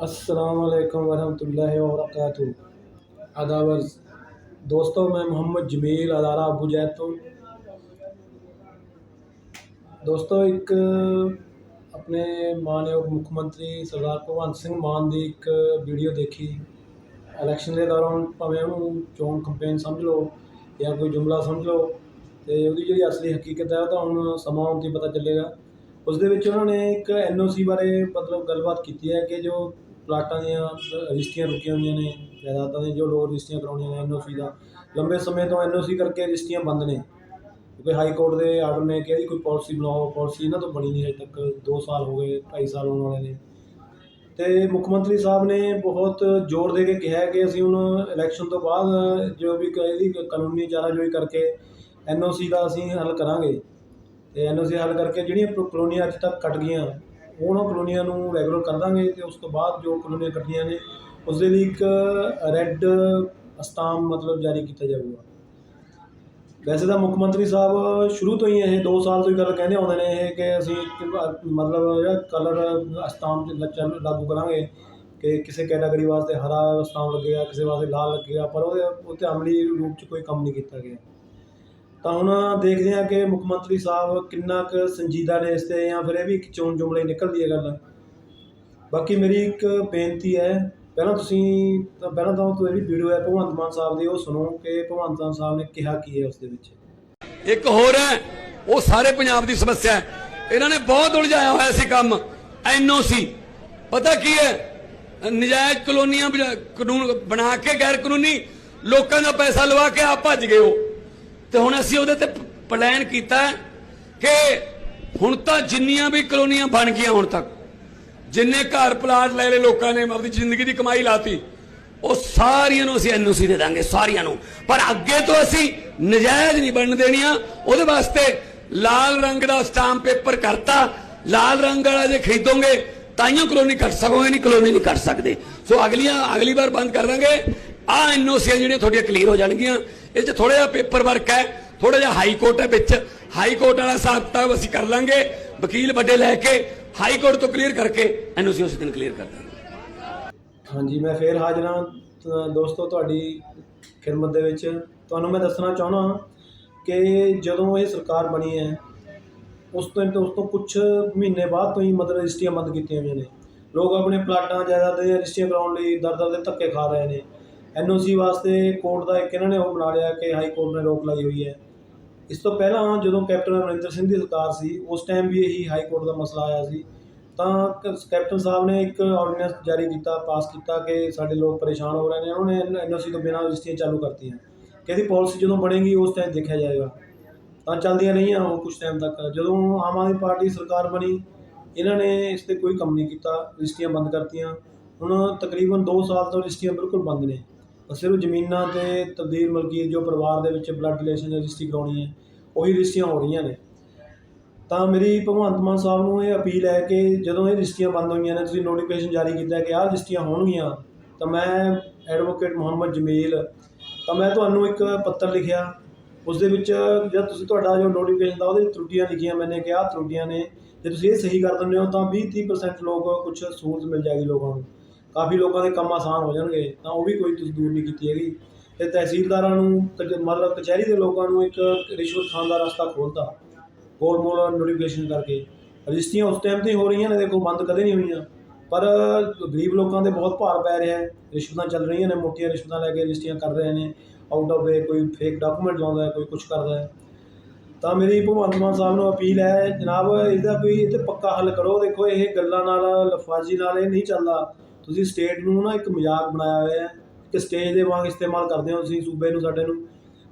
अस्सलाम वालेकुम वरहमतुल्लाहि वबरकातुहू अदावर दोस्तों मैं मोहम्मद जमील अदारा अबू जैतो ਦੋਸਤੋ ਇੱਕ ਆਪਣੇ ਮਾਨਯੋਗ ਮੁੱਖ ਮੰਤਰੀ ਸਰਦਾਰ ਭਗਵੰਤ ਸਿੰਘ ਮਾਨ ਦੀ ਇੱਕ ਵੀਡੀਓ ਦੇਖੀ ਇਲੈਕਸ਼ਨ ਦੇ ਦੌਰਾਨ ਭਾਵੇਂ ਉਹਨੂੰ ਚੋਣ ਕੰਪੇਨ ਸਮਝ ਲਓ ਜਾਂ ਕੋਈ ਜੁਮਲਾ ਸਮਝ ਲਓ ਤੇ ਉਹਦੀ ਜਿਹੜੀ ਅਸਲੀ ਹਕੀਕਤ ਹੈ ਉਹ ਤਾਂ ਹੁਣ ਸਮਾਂ ਆਉਣ 'ਤੇ ਪਤਾ ਚੱਲੇਗਾ ਉਸ ਦੇ ਵਿੱਚ ਉਹਨਾਂ ਨੇ ਇੱਕ ਐਨਓਸੀ ਬਾਰੇ ਮਤਲਬ ਗੱਲਬਾਤ ਕੀਤੀ ਹੈ ਕਿ ਜੋ ਪਲਾਟਾਂ ਦੀਆਂ ਰਜਿਸਟਰੀਆਂ ਰੁਕੀਆਂ ਹੋਈਆਂ ਨੇ, ਜਾਇਦਾਦਾਂ ਦੀਆਂ ਜੋ ਲੋਕ ਰਜਿਸਟਰੀਆਂ ਕਰਾਉਣੀਆਂ ਨੇ ਐਨਓਸੀ ਦਾ। ਲੰਬੇ ਸਮੇਂ ਤੋਂ ਐਨਓਸੀ ਕਰਕੇ ਰਜਿਸਟਰੀਆਂ ਬੰਦ ਨੇ। ਕਿਉਂਕਿ ਹਾਈ ਕੋਰਟ ਦੇ ਆਰਡਰ ਨੇ ਕਿ ਇਹਦੀ ਕੋਈ ਪਾਲਿਸੀ ਬਣਾਓ, ਪਾਲਿਸੀ ਇਹਨਾਂ ਤੋਂ ਬਣੀ ਨਹੀਂ ਹਜੇ ਤੱਕ। 2 ਸਾਲ ਹੋ ਗਏ 2.5 ਸਾਲ ਹੋਣ ਵਾਲੇ ਨੇ। ਤੇ ਮੁੱਖ ਮੰਤਰੀ ਸਾਹਿਬ ਨੇ ਬਹੁਤ ਜ਼ੋਰ ਦੇ ਕੇ ਕਿਹਾ ਕਿ ਅਸੀਂ ਹੁਣ ਇਲੈਕਸ਼ਨ ਤੋਂ ਬਾਅਦ ਜੋ ਵੀ ਇਹਦੀ ਕਾਨੂੰਨੀ ਚਾਰਾਜੋਈ ਕਰਕੇ ਐਨਓਸੀ ਦਾ ਅਸੀਂ ਹੱਲ ਕਰਾਂਗੇ। ਤੇ ਐਨਓਸੀ ਹੱਲ ਕਰਕੇ ਜਿਹੜੀਆਂ ਕਲੋਨੀਆਂ ਅੱਜ ਤੱਕ ਕੱਟ ਗਈਆਂ ਉਹਨਾਂ ਕਲੋਨੀਆਂ ਨੂੰ ਰੈਗੂਲਰ ਕਰ ਦਾਂਗੇ ਤੇ ਉਸ ਤੋਂ ਬਾਅਦ ਜੋ ਕਲੋਨੀਆਂ ਕੱਟੀਆਂ ਨੇ ਉਸ ਦੇ ਲਈ ਇੱਕ ਰੈੱਡ ਅਸਤਾਮ ਮਤਲਬ ਜਾਰੀ ਕੀਤਾ ਜਾਊਗਾ। ਵੈਸੇ ਤਾਂ ਮੁੱਖ ਮੰਤਰੀ ਸਾਹਿਬ ਸ਼ੁਰੂ ਤੋਂ ਹੀ ਇਹ 2 ਸਾਲ ਤੋਂ ਹੀ ਗੱਲ ਕਹਿੰਦੇ ਆਉਂਦੇ ਨੇ ਇਹ ਕਿ ਅਸੀਂ ਮਤਲਬ ਜਿਹੜਾ ਕਲਰ ਅਸਤਾਮ ਚ ਲਾਗੂ ਕਰਾਂਗੇ ਕਿ ਕਿਸੇ ਕੈਟਾਗਰੀ ਵਾਸਤੇ ਹਰਾ ਅਸਤਾਮ ਲੱਗੇਗਾ ਕਿਸੇ ਵਾਸਤੇ ਲਾਲ ਲੱਗੇਗਾ ਪਰ ਉਹਦੇ ਉੱਤੇ ਅਮਲੀ ਰੂਪ ਚ ਕੋਈ ਕੰਮ ਨਹੀਂ ਕੀਤਾ ਗਿਆ। ਤਾਂ ਹੁਣ ਦੇਖਦੇ ਹਾਂ ਕਿ ਮੁੱਖ ਮੰਤਰੀ ਸਾਹਿਬ ਕਿੰਨਾ ਕੁ ਸੰਜੀਦਾ ਨੇ ਇਸ ਤੇ ਜਾਂ ਫਿਰ ਇਹ ਵੀ ਇੱਕ ਚੋਣ ਜੁਮਲੇ ਨਿਕਲਦੀ ਹੈ ਗੱਲ। ਬਾਕੀ ਮੇਰੀ ਇੱਕ ਬੇਨਤੀ ਹੈ, ਪਹਿਲਾਂ ਤੁਸੀਂ ਤਾਂ ਪਹਿਲਾਂ ਤਾਂ ਉਹ ਜਿਹੜੀ ਵੀਡੀਓ ਹੈ ਭਗਵੰਤ ਮਾਨ ਸਾਹਿਬ ਦੀ ਉਹ ਸੁਣੋ ਕਿ ਭਗਵੰਤ ਮਾਨ ਸਾਹਿਬ ਨੇ ਕਿਹਾ ਕੀ ਹੈ ਉਸ ਦੇ ਵਿੱਚ। ਇੱਕ ਹੋਰ ਹੈ, ਉਹ ਸਾਰੇ ਪੰਜਾਬ ਦੀ ਸਮੱਸਿਆ ਹੈ। ਇਹਨਾਂ ਨੇ ਬਹੁਤ ਉਲਝਾਇਆ ਹੋਇਆ ਸੀ ਕੰਮ, ਐਨਓਸੀ। ਪਤਾ ਕੀ ਹੈ? ਨਜਾਇਜ਼ ਕਲੋਨੀਆਂ ਕਾਨੂੰਨ ਬਣਾ ਕੇ ਗੈਰ ਕਾਨੂੰਨੀ ਲੋਕਾਂ ਦਾ ਪੈਸਾ ਲਵਾ ਕੇ ਆਪ ਭੱਜ ਗਏ ਉਹ। ਤੇ ਹੁਣ ਅਸੀਂ ਉਹਦੇ ਤੇ ਪਲਾਨ ਕੀਤਾ ਕਿ ਹੁਣ ਤਾਂ ਜਿੰਨੀਆਂ ਵੀ ਕਲੋਨੀਆਂ ਬਣ ਗਈਆਂ ਹੁਣ ਤੱਕ, ਜਿੰਨੇ ਘਰ ਪਲਾਟ ਲੈ ਲਏ ਲੋਕਾਂ ਨੇ ਆਪਣੀ ਜ਼ਿੰਦਗੀ ਦੀ ਕਮਾਈ ਲਾਤੀ, ਉਹ ਸਾਰੀਆਂ ਨੂੰ ਅਸੀਂ ਐਨਓਸੀ ਦੇ ਦਾਂਗੇ, ਸਾਰੀਆਂ ਨੂੰ। ਪਰ ਅੱਗੇ ਤੋਂ ਅਸੀਂ ਨਜਾਇਜ਼ ਨਹੀਂ ਬਣਨ ਦੇਣੀਆਂ। ਉਹਦੇ ਵਾਸਤੇ ਲਾਲ ਰੰਗ ਦਾ ਸਟਾਂਪ ਪੇਪਰ ਕਰਤਾ, ਲਾਲ ਰੰਗ ਵਾਲਾ ਜੇ ਖਰੀਦੋਗੇ ਤਾਈਓ ਕਲੋਨੀ ਕੱਟ ਸਕੋਗੇ ਨਹੀਂ ਕਲੋਨੀ ਨਹੀਂ ਕੱਟ ਸਕਦੇ। ਸੋ ਅਗਲੀਆਂ ਅਗਲੀ ਵਾਰ ਬੰਦ ਕਰ ਦਾਂਗੇ। ਆ ਐਨਓਸੀਆਂ ਜਿਹੜੀਆਂ ਤੁਹਾਡੀਆਂ ਕਲੀਅਰ ਹੋ ਜਾਣਗੀਆਂ। ਇਹ 'ਚ ਥੋੜਾ ਜਿਹਾ ਪੇਪਰ ਵਰਕ ਹੈ ਥੋੜਾ ਜਿਹਾ ਹਾਈ ਕੋਰਟ ਹੈ ਵਿੱਚ। ਹਾਈ ਕੋਰਟ ਵਾਲਾ ਹਿਸਾਬ ਕਿਤਾਬ ਅਸੀਂ ਕਰ ਲਾਂਗੇ। ਵਕੀਲ ਵੱਡੇ ਲੈ ਕੇ ਹਾਈ ਕੋਰਟ ਤੋਂ ਕਲੀਅਰ ਕਰਕੇ ਐਨਓਸੀ ਉਸ ਦਿਨ ਕਲੀਅਰ ਕਰ ਦਾਂਗੇ। ਹਾਂਜੀ, ਮੈਂ ਫੇਰ ਹਾਜ਼ਰ ਹਾਂ। ਦੋਸਤੋ, ਤੁਹਾਡੀ ਖਿਦਮਤ ਦੇ ਵਿੱਚ ਤੁਹਾਨੂੰ ਮੈਂ ਦੱਸਣਾ ਚਾਹਣਾ ਕਿ ਜਦੋਂ ਇਹ ਸਰਕਾਰ ਬਣੀ ਹੈ, ਉਸ ਤੋਂ ਉਸ ਤੋਂ ਕੁਝ ਮਹੀਨੇ ਬਾਅਦ ਤੋਂ ਹੀ ਮਤਲਬ ਰਜਿਸਟਰੀਆਂ ਬੰਦ ਕੀਤੀਆਂ ਹੋਈਆਂ ਨੇ। ਲੋਕ ਆਪਣੇ ਪਲਾਟਾਂ, ਜਾਇਦਾਦਾਂ ਦੀਆਂ ਰਜਿਸਟਰੀਆਂ ਕਰਾਉਣ ਲਈ ਦਰ ਦਰ ਦੇ ਧੱਕੇ ਖਾ ਰਹੇ ਨੇ। ਐਨਓਸੀ ਵਾਸਤੇ ਕੋਰਟ ਦਾ ਇੱਕ ਇਹਨਾਂ ਨੇ ਉਹ ਬਣਾ ਲਿਆ ਕਿ ਹਾਈ ਕੋਰਟ ਨੇ ਰੋਕ ਲਾਈ ਹੋਈ ਹੈ। ਇਸ ਤੋਂ ਪਹਿਲਾਂ ਜਦੋਂ ਕੈਪਟਨ ਅਮਰਿੰਦਰ ਸਿੰਘ ਦੀ ਸਰਕਾਰ ਸੀ, ਉਸ ਟਾਈਮ ਵੀ ਇਹੀ ਹਾਈ ਕੋਰਟ ਦਾ ਮਸਲਾ ਆਇਆ ਸੀ। ਤਾਂ ਕ- ਕੈਪਟਨ ਸਾਹਿਬ ਨੇ ਇੱਕ ਆਰਡੀਨੈਂਸ ਜਾਰੀ ਕੀਤਾ ਪਾਸ ਕੀਤਾ ਕਿ ਸਾਡੇ ਲੋਕ ਪਰੇਸ਼ਾਨ ਹੋ ਰਹੇ ਨੇ। ਉਹਨਾਂ ਨੇ ਐਨਓਸੀ ਤੋਂ ਬਿਨਾਂ ਰਜਿਸਟਰੀਆਂ ਚਾਲੂ ਕਰਤੀਆਂ। ਕਿ ਇਹਦੀ ਪਾਲਿਸੀ ਜਦੋਂ ਬਣੇਗੀ, ਉਸ ਟਾਈਮ ਦੇਖਿਆ ਜਾਏਗਾ। ਤਾਂ ਚੱਲਦੀਆਂ ਰਹੀਆਂ ਉਹ ਕੁਝ ਟਾਈਮ ਤੱਕ। ਜਦੋਂ ਆਮ ਆਦਮੀ ਪਾਰਟੀ ਸਰਕਾਰ ਬਣੀ, ਇਹਨਾਂ ਨੇ ਇਸ ਤੇ ਕੋਈ ਕੰਮ ਨਹੀਂ ਕੀਤਾ। ਰਜਿਸਟਰੀਆਂ ਬੰਦ ਕਰਤੀਆਂ। ਹੁਣ ਤਕਰੀਬਨ 2 ਸਾਲ ਤੋਂ ਰਜਿਸਟਰੀਆਂ ਬਿਲਕੁਲ ਬੰਦ ਨੇ। ਸਿਰਫ ਜ਼ਮੀਨਾਂ ਤੇ ਤਬਦੀਲ ਮਲਕੀਅਤ ਜੋ ਪਰਿਵਾਰ ਦੇ ਵਿੱਚ ਬਲੱਡ ਰਿਲੇਸ਼ਨ ਰਜਿਸਟਰੀ ਕਰਾਉਣੀ ਹੈ, ਉਹੀ ਰਜਿਸਟਰੀਆਂ ਹੋ ਰਹੀਆਂ ਨੇ। ਤਾਂ ਮੇਰੀ ਭਗਵੰਤ ਮਾਨ ਸਾਹਿਬ ਨੂੰ ਇਹ ਅਪੀਲ ਹੈ ਕਿ ਜਦੋਂ ਇਹ ਰਜਿਸਟਰੀਆਂ ਬੰਦ ਹੋਈਆਂ ਨੇ, ਤੁਸੀਂ ਨੋਟੀਫਿਕੇਸ਼ਨ ਜਾਰੀ ਕੀਤਾ ਕਿ ਆਹ ਰਜਿਸਟਰੀਆਂ ਹੋਣਗੀਆਂ, ਤਾਂ ਮੈਂ ਐਡਵੋਕੇਟ ਮੁਹੰਮਦ ਜਮੀਲ, ਤਾਂ ਮੈਂ ਤੁਹਾਨੂੰ ਇੱਕ ਪੱਤਰ ਲਿਖਿਆ। ਉਸ ਦੇ ਵਿੱਚ ਜਦ ਤੁਸੀਂ ਤੁਹਾਡਾ ਜੋ ਨੋਟੀਫਿਕੇਸ਼ਨ ਦਾ, ਉਹਦੇ ਵਿੱਚ ਤਰੁੱਟੀਆਂ ਲਿਖੀਆਂ ਮੈਨੇ ਕਿ ਆਹ ਤਰੁੱਟੀਆਂ ਨੇ। ਜੇ ਤੁਸੀਂ ਇਹ ਸਹੀ ਕਰ ਦਿੰਦੇ ਹੋ, ਤਾਂ 20-30% ਲੋਕ ਕੁਝ ਸਹੂਲਤ ਮਿਲ ਜਾਏਗੀ ਲੋਕਾਂ ਨੂੰ। ਕਾਫੀ ਲੋਕਾਂ ਦੇ ਕੰਮ ਆਸਾਨ ਹੋ ਜਾਣਗੇ, ਤਾਂ ਉਹ ਵੀ ਕੋਈ ਤੁਸੀਂ ਦੂਰ ਨਹੀਂ ਕੀਤੀ ਹੈਗੀ। ਤੇ ਤਹਿਸੀਲਦਾਰਾਂ ਨੂੰ, ਕਚ- ਮਤਲਬ ਕਚਹਿਰੀ ਦੇ ਲੋਕਾਂ ਨੂੰ ਇੱਕ ਰਿਸ਼ਵਤ ਖਾਣ ਦਾ ਰਸਤਾ ਖੋਲ੍ਹਤਾ। ਗੋਲ ਮੋਲ ਨੋਟੀਫਿਕੇਸ਼ਨ ਕਰਕੇ। ਰਜਿਸਟਰੀਆਂ ਉਸ ਟਾਈਮ ਤੇ ਹੀ ਹੋ ਰਹੀਆਂ ਨੇ, ਦੇਖੋ, ਬੰਦ ਕਦੇ ਨਹੀਂ ਹੋਈਆਂ। ਪਰ ਗਰੀਬ ਲੋਕਾਂ ਤੇ ਬਹੁਤ ਭਾਰ ਪੈ ਰਿਹਾ ਹੈ। ਰਿਸ਼ਵਤਾਂ ਚੱਲ ਰਹੀਆਂ ਨੇ, ਮੋਟੀਆਂ ਰਿਸ਼ਵਤਾਂ ਲੈ ਕੇ ਰਜਿਸਟਰੀਆਂ ਕਰ ਰਹੇ ਨੇ। ਆਊਟ ਆਫ ਵੇ ਕੋਈ ਫੇਕ ਡਾਕੂਮੈਂਟ ਲਾਉਂਦਾ ਹੈ, ਕੋਈ ਕੁਝ ਕਰਦਾ ਹੈ। ਤਾਂ ਮੇਰੀ ਭਗਵੰਤ ਮਾਨ ਸਾਹਿਬ ਨੂੰ ਅਪੀਲ ਹੈ, ਜਨਾਬ, ਇਹਦਾ ਕੋਈ ਇਹ 'ਤੇ ਪੱਕਾ ਹੱਲ ਕਰੋ। ਦੇਖੋ, ਇਹ ਗੱਲਾਂ ਨਾਲ, ਲਫਾਜ਼ੀ ਨਾਲ ਇਹ ਨਹੀਂ ਚੱਲਦਾ। ਤੁਸੀਂ ਸਟੇਟ ਨੂੰ ਨਾ ਇੱਕ ਮਜ਼ਾਕ ਬਣਾਇਆ ਹੋਇਆ ਹੈ, ਇੱਕ ਸਟੇਜ ਦੇ ਵਾਂਗ ਇਸਤੇਮਾਲ ਕਰਦੇ ਹੋ ਤੁਸੀਂ ਸੂਬੇ ਨੂੰ, ਸਾਡੇ ਨੂੰ,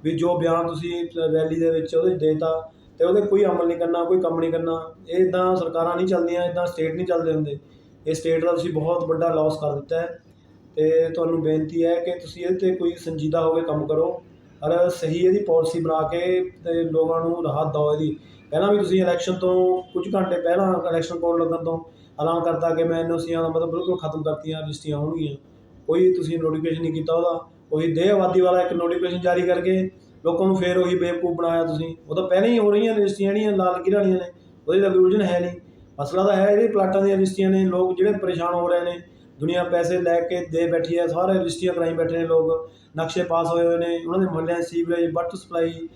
ਵੀ ਜੋ ਬਿਆਨ ਤੁਸੀਂ ਰੈਲੀ ਦੇ ਵਿੱਚ ਉਹਦੇ 'ਚ ਦੇਤਾ ਤੇ ਉਹਦੇ ਕੋਈ ਅਮਲ ਨਹੀਂ ਕਰਨਾ, ਕੋਈ ਕੰਮ ਨਹੀਂ ਕਰਨਾ, ਇਹ ਇਦਾਂ ਸਰਕਾਰਾਂ ਨਹੀਂ ਚੱਲਦੀਆਂ ਇਦਾਂ ਸਟੇਟ ਨਹੀਂ ਚੱਲਦੇ ਹੁੰਦੇ। ਇਹ ਸਟੇਟ ਦਾ ਤੁਸੀਂ ਬਹੁਤ ਵੱਡਾ ਲਾਸ ਕਰ ਦਿੱਤਾ ਹੈ ਤੇ ਤੁਹਾਨੂੰ ਬੇਨਤੀ ਹੈ ਕਿ ਤੁਸੀਂ ਇਹਦੇ ਤੇ ਕੋਈ ਸੰਜੀਦਾ ਹੋ ਕੇ ਕੰਮ ਕਰੋ, ਔਰ ਸਹੀ ਇਹਦੀ ਪਾਲਿਸੀ ਬਣਾ ਕੇ ਤੇ ਲੋਕਾਂ ਨੂੰ ਰਾਹਤ ਦਿਓ ਇਹਦੀ। ਪਹਿਲਾਂ ਵੀ ਤੁਸੀਂ ਇਲੈਕਸ਼ਨ ਤੋਂ ਕੁਝ ਘੰਟੇ ਪਹਿਲਾਂ ਇਲੈਕਸ਼ਨ ਕੋਡ ਲੱਗਣ ਤੋਂ ਐਲਾਨ ਕਰਤਾ ਕਿ ਮੈਂ ਐਨਓਸੀਆਂ ਦਾ ਮਤਲਬ ਬਿਲਕੁਲ ਖਤਮ ਕਰਤੀਆਂ ਰਜਿਸਟਰੀਆਂ ਹੋਣਗੀਆਂ। ਕੋਈ ਤੁਸੀਂ ਨੋਟੀਫਿਕੇਸ਼ਨ ਨਹੀਂ ਕੀਤਾ ਉਹਦਾ। ਉਹੀ ਦੇਹ ਆਬਾਦੀ ਵਾਲਾ ਇੱਕ ਨੋਟੀਫਿਕੇਸ਼ਨ ਜਾਰੀ ਕਰਕੇ ਲੋਕਾਂ ਨੂੰ ਫੇਰ ਉਹੀ ਬੇਵਕੂਫ ਬਣਾਇਆ ਤੁਸੀਂ। ਉਹ ਤਾਂ ਪਹਿਲਾਂ ਹੀ ਹੋ ਰਹੀਆਂ ਰਜਿਸਟਰੀਆਂ ਜਿਹੜੀਆਂ ਲਾਲ ਕਿਰਾਂ ਵਾਲੀਆਂ ਨੇ। ਉਹਦੇ ਤਾਂ ਕੋਈ ਉਲਝਣ ਹੈ ਨਹੀਂ। ਮਸਲਾ ਤਾਂ ਹੈ, ਇਹਦੇ ਪਲਾਟਾਂ ਦੀਆਂ ਰਜਿਸਟਰੀਆਂ ਨੇ। ਲੋਕ ਜਿਹੜੇ ਪਰੇਸ਼ਾਨ ਹੋ ਰਹੇ ਨੇ, ਦੁਨੀਆ ਪੈਸੇ ਲੈ ਕੇ ਦੇ ਬੈਠੀ ਹੈ। ਸਾਰੇ ਰਜਿਸਟਰੀਆਂ ਕਰਾਈ ਬੈਠੇ ਨੇ ਲੋਕ। ਨਕਸ਼ੇ ਪਾਸ ਹੋਏ ਹੋਏ ਨੇ। ਉਹਨਾਂ ਦੇ ਮੁਹੱਲਿਆਂ ਸੀਵਰੇਜ, ਵਾਟਰ ਸਪਲਾਈ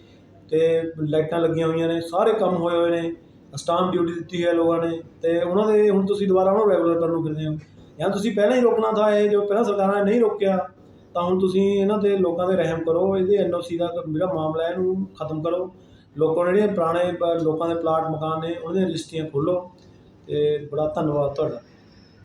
ਤੇ ਲਾਈਟਾਂ ਲੱਗੀਆਂ ਹੋਈਆਂ ਨੇ। ਸਾਰੇ ਕੰਮ ਹੋਏ ਹੋਏ ਨੇ। ਸਟਾਂਪ ਡਿਊਟੀ ਦਿੱਤੀ ਹੈ ਲੋਕਾਂ ਨੇ ਅਤੇ ਉਹਨਾਂ ਦੇ ਹੁਣ ਤੁਸੀਂ ਦੁਬਾਰਾ ਉਹਨਾਂ ਨੂੰ ਰੈਗੂਲਰ ਕਰਨ ਨੂੰ ਫਿਰਦੇ ਹੋ। ਜਾਂ ਤੁਸੀਂ ਪਹਿਲਾਂ ਹੀ ਰੋਕਣਾ ਥਾ ਇਹ, ਜੋ ਪਹਿਲਾਂ ਸਰਕਾਰਾਂ ਨੇ ਨਹੀਂ ਰੋਕਿਆ, ਤਾਂ ਹੁਣ ਤੁਸੀਂ ਇਹਨਾਂ ਦੇ ਲੋਕਾਂ ਦੇ ਰਹਿਮ ਕਰੋ, ਇਹਦੇ ਐੱਨ ਓ ਸੀ ਦਾ ਜਿਹੜਾ ਮਾਮਲਾ ਹੈ ਇਹਨੂੰ ਖਤਮ ਕਰੋ। ਲੋਕਾਂ ਨੇ ਜਿਹੜੇ ਪੁਰਾਣੇ ਲੋਕਾਂ ਦੇ ਪਲਾਟ ਮਕਾਨ ਨੇ, ਉਹਨਾਂ ਦੀਆਂ ਰਜਿਸਟਰੀਆਂ ਖੋਲ੍ਹੋ। ਅਤੇ ਬੜਾ ਧੰਨਵਾਦ ਤੁਹਾਡਾ।